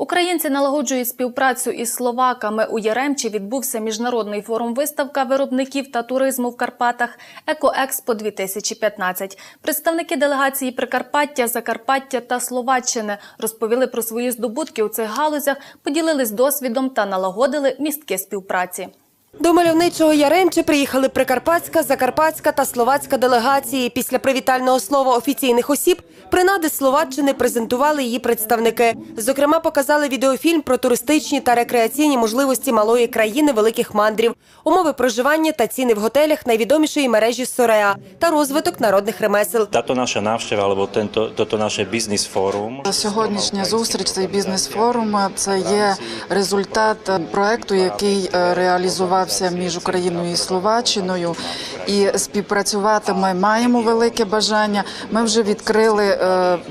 Українці налагоджують співпрацю із словаками. У Яремчі відбувся міжнародний форум виставка виробників та туризму в Карпатах Екоекспо 2015 Представники делегації Прикарпаття, Закарпаття та Словаччини розповіли про свої здобутки у цих галузях, поділились досвідом та налагодили містки співпраці. До мальовничого Яремчі приїхали Прикарпатська, Закарпатська та Словацька делегації. Після привітального слова офіційних осіб принади Словаччини презентували її представники. Зокрема, показали відеофільм про туристичні та рекреаційні можливості малої країни великих мандрів, умови проживання та ціни в готелях найвідомішої мережі Сореа та розвиток народних ремесел. Naša návšteva, alebo tento, toto naše бізнес форум Сьогоднішня зустріч, цей бізнес-форум, це є результат проекту, який е, реалізувався між Україною і Словаччиною. І співпрацювати ми маємо велике бажання. Ми вже відкрили е,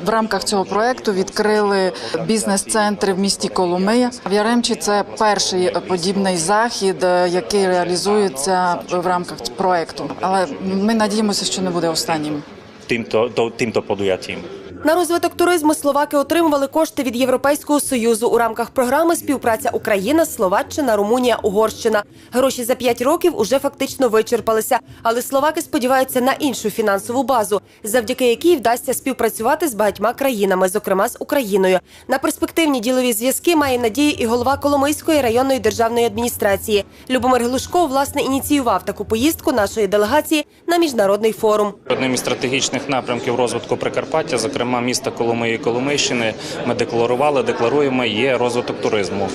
в рамках цього проекту відкрили бізнес-центри в місті Коломия. В Яремчі це перший подібний захід, е, який реалізується в рамках проекту. Але ми надіємося, що не буде останнім. týmto, to, týmto podujatím. На розвиток туризму словаки отримували кошти від Європейського союзу у рамках програми Співпраця Україна, Словаччина, Румунія, Угорщина. Гроші за п'ять років уже фактично вичерпалися, але словаки сподіваються на іншу фінансову базу, завдяки якій вдасться співпрацювати з багатьма країнами, зокрема з Україною. На перспективні ділові зв'язки має надію і голова Коломийської районної державної адміністрації. Любомир Глушко власне ініціював таку поїздку нашої делегації на міжнародний форум. Одним із стратегічних напрямків розвитку Прикарпаття, зокрема міста Коломиї і Коломийщини, ми декларували, декларуємо, є розвиток туризму.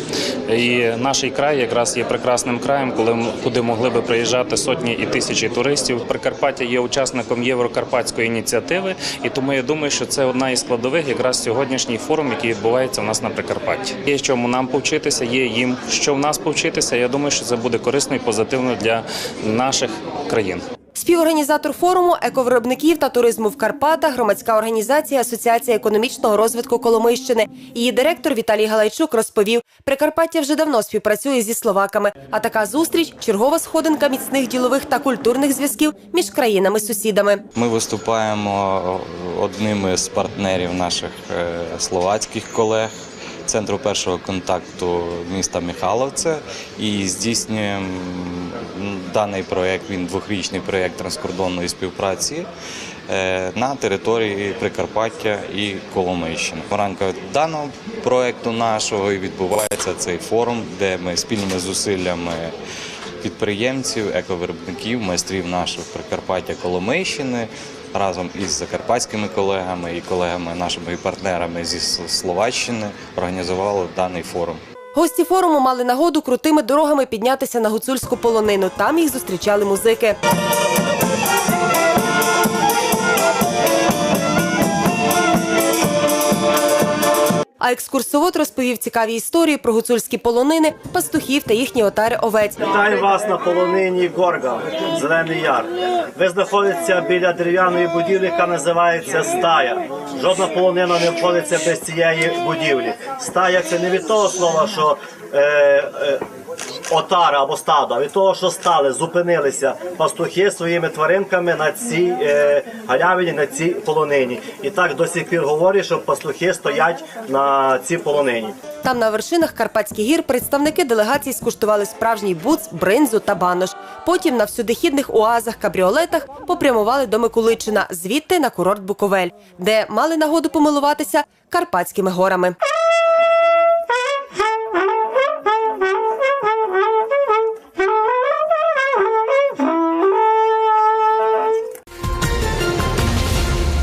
І наш край якраз є прекрасним краєм, коли куди могли би приїжджати сотні і тисячі туристів. Прикарпаття є учасником Єврокарпатської ініціативи, і тому я думаю, що це одна із складових якраз сьогоднішній форум, який відбувається у нас на Прикарпатті. Є чому нам повчитися, є їм що в нас повчитися. Я думаю, що це буде корисно і позитивно для наших країн. Співорганізатор форуму ековиробників та туризму в Карпатах, громадська організація Асоціація економічного розвитку Коломийщини. Її директор Віталій Галайчук розповів, Прикарпаття вже давно співпрацює зі словаками. А така зустріч чергова сходинка міцних ділових та культурних зв'язків між країнами-сусідами. Ми виступаємо одним із партнерів наших е, словацьких колег. Центру першого контакту міста Михайловце і здійснюємо даний проєкт, він двохрічний проєкт транскордонної співпраці е, на території Прикарпаття і Коломийщини. В рамках даного проєкту нашого і відбувається цей форум, де ми спільними зусиллями підприємців, ековиробників, майстрів наших Прикарпаття Коломийщини разом із закарпатськими колегами і колегами нашими партнерами зі Словаччини організували даний форум. Гості форуму мали нагоду крутими дорогами піднятися на гуцульську полонину. Там їх зустрічали музики. А екскурсовод розповів цікаві історії про гуцульські полонини, пастухів та їхні отари овець. Вітаю вас на полонині Горга, Зелений Яр. Ви знаходитеся біля дерев'яної будівлі, яка називається стая. Жодна полонина не входиться без цієї будівлі. Стая це не від того слова, що е, е, отара або стадо, від того, що стали, зупинилися пастухи своїми тваринками на цій е, галявині, на цій полонині. І так до сих пір говорять, що пастухи стоять на цій полонині. Там на вершинах Карпатських гір представники делегації скуштували справжній буц, бринзу та банош. Потім на всюдихідних уазах, кабріолетах попрямували до Миколичина, звідти на курорт Буковель, де мали нагоду помилуватися Карпатськими горами.